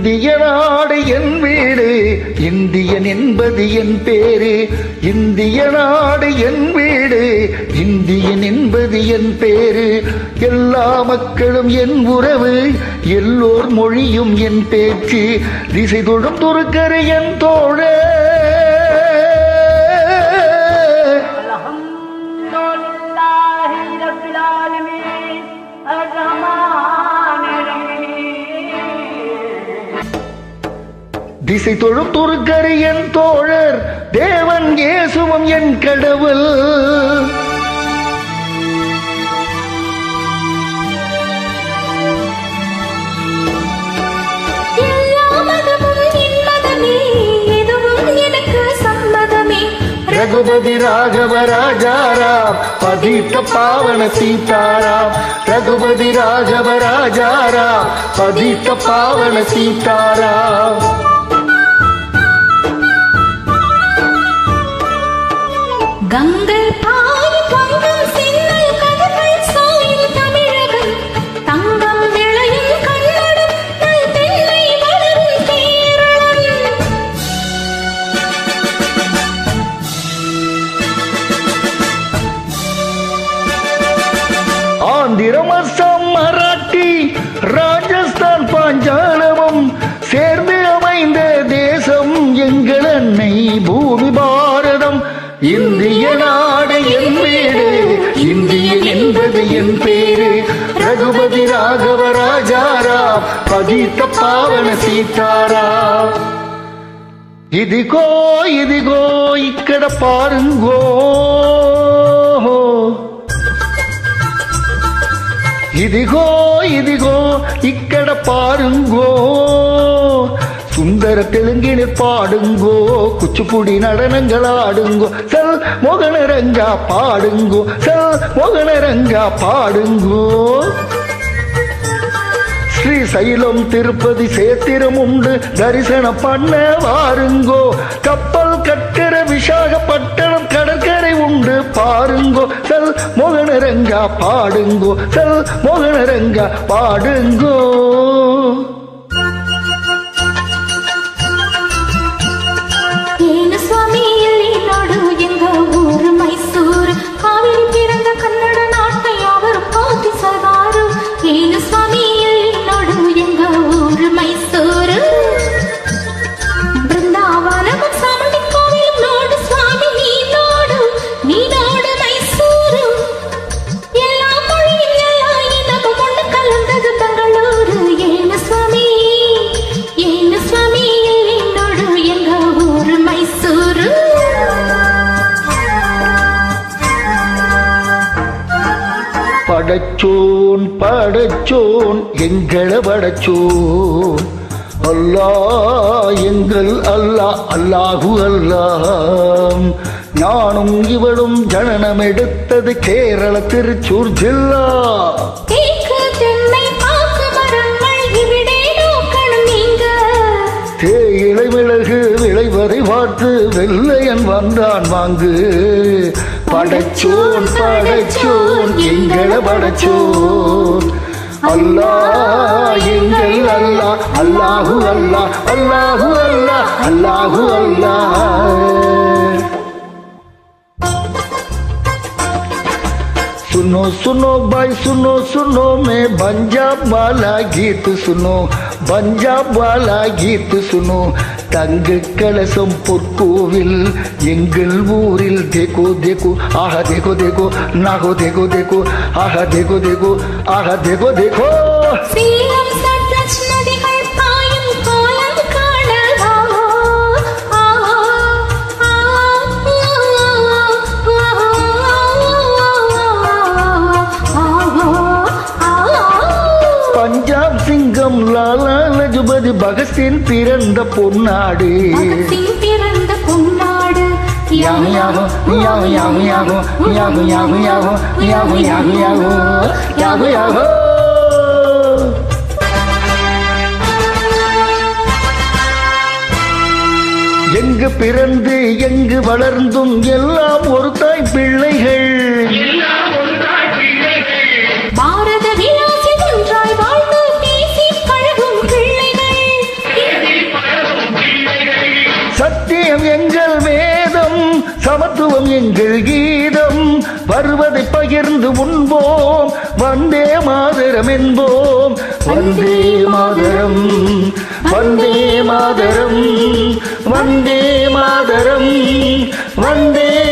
இந்திய நாடு என் வீடு. இந்தியன் என்பது என் பேரு. இந்திய நாடு என் வீடு. இந்தியன் என்பது என் பேரு. எல்லா மக்களும் என் உறவு. எல்லோர் மொழியும் என் பேச்சு. திசை தொழும் துருக்கரு என் தோழே திசை தொழும் துருக்கரி என் தோழர் தேவன் ஏசுவம் என் கடவுள். ரகுபதி ராகவ ராஜாராம் பதித்த பாவன சீதாராம். ரகுபதி ராகவ ராஜாராம் பதித்த பாவன சீதாராம். ஆந்திரம் அஸ்ஸாம் மராட்டி ராஜஸ்தான் பாஞ்சாலமும் சேர்ந்து அமைந்த தேசம் எங்கள் அன்னை பூமி பாரதம் இந்திய நாடு என் வீடு இந்தியன் என்பது என் பேரு ரகுபதி ராகவ ராஜாராம் பதித்த பாவன சீதாராம் ఇదిగో ఇదిగో ఇక్కడ పారుంగో ఇదిగో ఇదిగో ఇక్కడ பாருங்கோ சுந்தர தெலுங்கினில் பாடுங்கோ குச்சிப்புடி நடனங்கள் ஆடுங்கோ செல் மோகனரங்கா பாடுங்கோ செல் மோகனரங்கா பாடுங்கோ ஸ்ரீசைலம் திருப்பதி சேத்திரம் உண்டு தரிசனம் பண்ண வாருங்கோ கப்பல் கட்டுற விசாகப்பட்டணம் கடற்கரை உண்டு பாருங்கோ செல் மோகனரங்கா பாடுங்கோ செல் மோகனரங்கா பாடுங்கோ. படைச்சோன் படைச்சோன் எங்கள படைச்சோன். அல்லா எங்கள் அல்லாஹ் அல்லாஹு அல்லாம் நானும் இவளும் ஜனனம் எடுத்தது கேரள திருச்சூர் ஜில்லா. தேயிலை மிளகு விளைவதை பார்த்து வெள்ளையன் வந்தான் வாங்கு. படைச்சோன் படைச்சோன் எங்கள படைச்சோன் அல்லாஹ் எங்கள் அல்லாஹ் அல்லாஹு அல்லாஹ் அல்லாஹு அல்லாஹ் அல்லாஹு அல்லாஹ் सुनो सुनो भाई सुनो सुनो मैं पंजाब वाला गीत सुनो பஞ்சாப் வாலா கீத்து சுனோ தங்க கலசம் பொற்கோவில் எங்கள் ஊரில் தேகோ தேகோ ஆஹா தேகோ தேகோ நாகோ தேகோ தேகோ ஆஹா தேகோ தேகோ ஆஹா தேகோ தேகோ லஜபதி பகத்சிங் பிறந்த பொன்னாடு பிறந்த பொன்னாடு யாகு யாகு யாகு யாகு யாகு யாகு யாகு யாகு யாகு யாகு யாகு எங்கு பிறந்து எங்கு வளர்ந்தும் எல்லாம் ஒரு தாய் பிள்ளைகள் கீதம் வருவதை பகிர்ந்து உண்போம். வந்தே மாதரம் என்போம். வந்தே மாதரம் வந்தே மாதரம் வந்தே மாதரம் வந்தே